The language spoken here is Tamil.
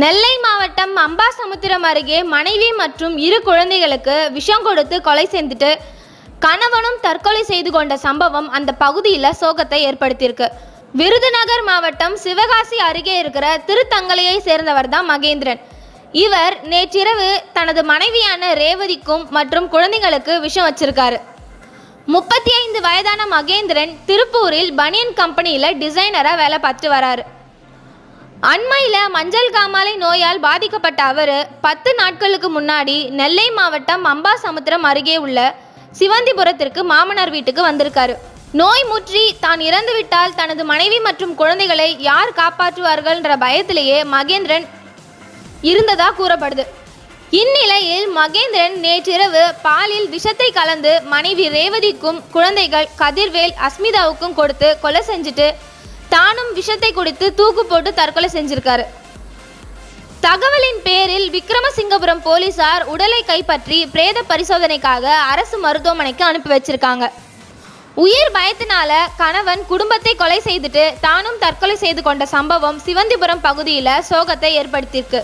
நெல்லை மாவட்டம் அம்பாசமுத்திரம் அருகே மனைவி மற்றும் இரு குழந்தைகளுக்கு விஷம் கொடுத்து கொலை செய்துட்டு கணவனும் தற்கொலை செய்து கொண்ட சம்பவம் அந்த பகுதியில் சோகத்தை ஏற்படுத்தியிருக்கு. விருதுநகர் மாவட்டம் சிவகாசி அருகே இருக்கிற திருத்தங்கலையை சேர்ந்தவர் தான் மகேந்திரன். இவர் நேற்றிரவு தனது மனைவியான ரேவதிக்கும் மற்றும் குழந்தைகளுக்கு விஷம் வச்சிருக்காரு. முப்பத்தி ஐந்து வயதான மகேந்திரன் திருப்பூரில் பனியன் கம்பெனியில் டிசைனராக வேலை பார்த்து வராரு. அண்மையில் மஞ்சள் காமாலை நோயால் பாதிக்கப்பட்ட அவர் பத்து நாட்களுக்கு முன்னாடி நெல்லை மாவட்டம் அம்பாசமுத்திரம் அருகே உள்ள சிவந்திபுரத்திற்கு மாமனார் வீட்டுக்கு வந்திருக்காரு. நோய் முற்றி தான் இறந்துவிட்டால் தனது மனைவி மற்றும் குழந்தைகளை யார் காப்பாற்றுவார்கள்ன்ற பயத்திலேயே மகேந்திரன் இருந்ததா கூறப்படுது. இந்நிலையில் மகேந்திரன் நேற்றிரவு பாலில் விஷத்தை கலந்து மனைவி ரேவதிக்கும் குழந்தைகள் கதிர்வேல் அஸ்மிதாவுக்கும் கொடுத்து கொலை செஞ்சுட்டு தானும் விஷத்தை குடித்து தூக்கு போட்டு தற்கொலை செஞ்சிருக்காரு. தகவலின் பேரில் விக்ரமசிங்கபுரம் போலீசார் உடலை கைப்பற்றி பிரேத பரிசோதனைக்காக அரசு மருத்துவமனைக்கு அனுப்பி வச்சிருக்காங்க. உயிர் பயத்தினால கணவன் குடும்பத்தை கொலை செய்துட்டு தானும் தற்கொலை செய்து கொண்ட சம்பவம் சிவந்திபுரம் பகுதியில் சோகத்தை ஏற்படுத்தியிருக்கு.